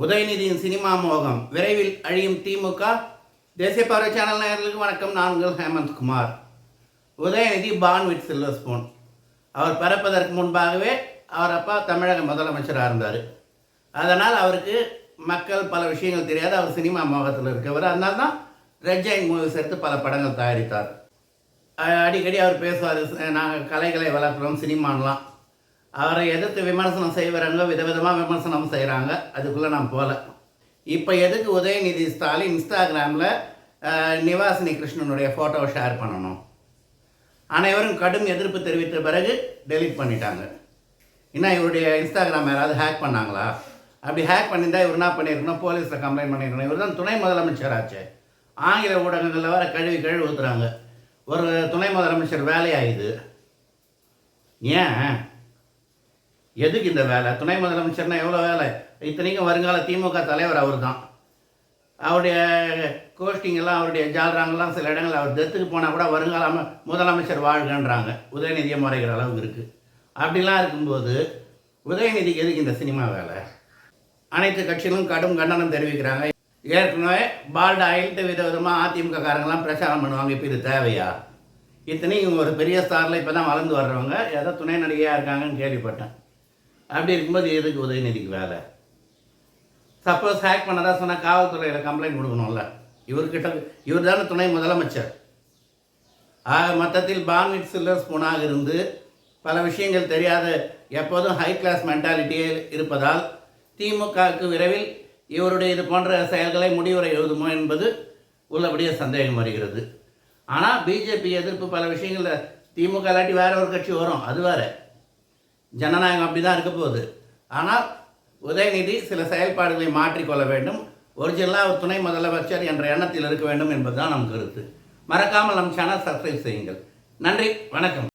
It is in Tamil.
உதயநிதியின் சினிமா மோகம். விரைவில் அழியும் திமுக. தேசிய பார்வை சேனல் நேயர்களுக்கு வணக்கம். நான் உங்கள் Hemanth Kumar. Udhayanidhi born with silver spoon. அவர் பிறப்பதற்கு முன்பாகவே அவர் அப்பா தமிழக முதலமைச்சராக இருந்தார். அதனால் அவருக்கு மக்கள் பல விஷயங்கள் தெரியாது. அவர் சினிமா மோகத்தில் இருக்கவர். அதனால தான் ரெட் ஜெயின் மூவிஸ் எடுத்து பல படங்கள் தயாரித்தார். அடிக்கடி அவர் பேசுவார். நாங்கள் கலைகளை வளர்க்குறோம் சினிமான்லாம். அவரை எதிர்த்து விமர்சனம் செய்வரங்க விதவிதமாக விமர்சனம் செய்கிறாங்க அதுக்குள்ளே நான் போகல இப்போ எதுக்கு உதயநிதி ஸ்டாலின் இன்ஸ்டாகிராமில் நிவாசினி கிருஷ்ணனுடைய ஃபோட்டோவை ஷேர் பண்ணணும்? அனைவரும் கடும் எதிர்ப்பு தெரிவித்த பிறகு டெலிட் பண்ணிட்டாங்க. இன்னும் இவருடைய இன்ஸ்டாகிராம் யாராவது ஹேக் பண்ணாங்களா? அப்படி ஹேக் பண்ணியிருந்தால் இவர் என்ன பண்ணியிருக்கணும்? போலீஸில் கம்ப்ளைண்ட் பண்ணியிருக்கணும். இவர் தான் துணை முதலமைச்சராச்சே. ஆங்கில ஊடகங்களில் வர கழுவி கழுவி ஊற்றுறாங்க ஒரு துணை முதலமைச்சர் வேலையாயுது. ஏன்? எதுக்கு இந்த வேலை? துணை முதலமைச்சர்னா எவ்வளோ வேலை? இத்தனைக்கும் வருங்கால திமுக தலைவர் அவர் தான் அவருடைய கோஷ்டிங்கெல்லாம் அவருடைய ஜால்ராங்கெல்லாம் சில இடங்கள் அவர் டெத்துக்கு போனால் கூட வருங்கால முதலமைச்சர் வாழ்கன்றாங்க. உதயநிதியை முறைகிற அளவுக்கு இருக்குது அப்படிலாம் இருக்கும்போது உதயநிதிக்கு எதுக்கு இந்த சினிமா வேலை? அனைத்து கட்சிகளும் கடும் கண்டனம் தெரிவிக்கிறாங்க. ஏற்கனவே பால்டு ஆயில்ட்டு வித விதமாக அதிமுக காரங்கெல்லாம் பிரச்சாரம் பண்ணுவாங்க. இப்போ இது தேவையா? இத்தனையும் இவங்க ஒரு பெரிய ஸ்டாரில் இப்போ தான் வளர்ந்து வர்றவங்க ஏதோ துணை நடிகையாக இருக்காங்கன்னு கேள்விப்பட்டேன். அப்படி இருக்கும்போது எதுக்கு உதயநிதிக்கு வேலை? சப்போஸ் ஹேக் பண்ணதா சொன்னால் காவல்துறையில் கம்ப்ளைண்ட் கொடுக்கணும்ல. இவர்கிட்ட இவர் தானே துணை முதலமைச்சர். ஆக மொத்தத்தில் பான்விட் சில்லர் ஸ்பூனாக இருந்து பல விஷயங்கள் தெரியாத எப்போதும் ஹை கிளாஸ் மென்டாலிட்டியே இருப்பதால் திமுகவுக்கு விரைவில் இவருடைய இது போன்ற செயல்களை முடிவுரை எழுதுமோ என்பது உள்ளபடியே சந்தேகம் வருகிறது. ஆனால் பிஜேபி எதிர்ப்பு பல விஷயங்களில் திமுக இல்லாட்டி வேற ஒரு கட்சி வரும் அது வேறு. ஜனநாயகம் அப்படி தான் இருக்க போகுது. ஆனால் உதயநிதி சில செயல்பாடுகளை மாற்றிக்கொள்ள வேண்டும். ஒரிஜினலாக ஒரு துணை முதலமைச்சர் என்ற எண்ணத்தில் இருக்க வேண்டும் என்பதுதான் நம் கருத்து. மறக்காமல் நம் சேனல் சப்ஸ்கிரைப் செய்யுங்கள். நன்றி வணக்கம்.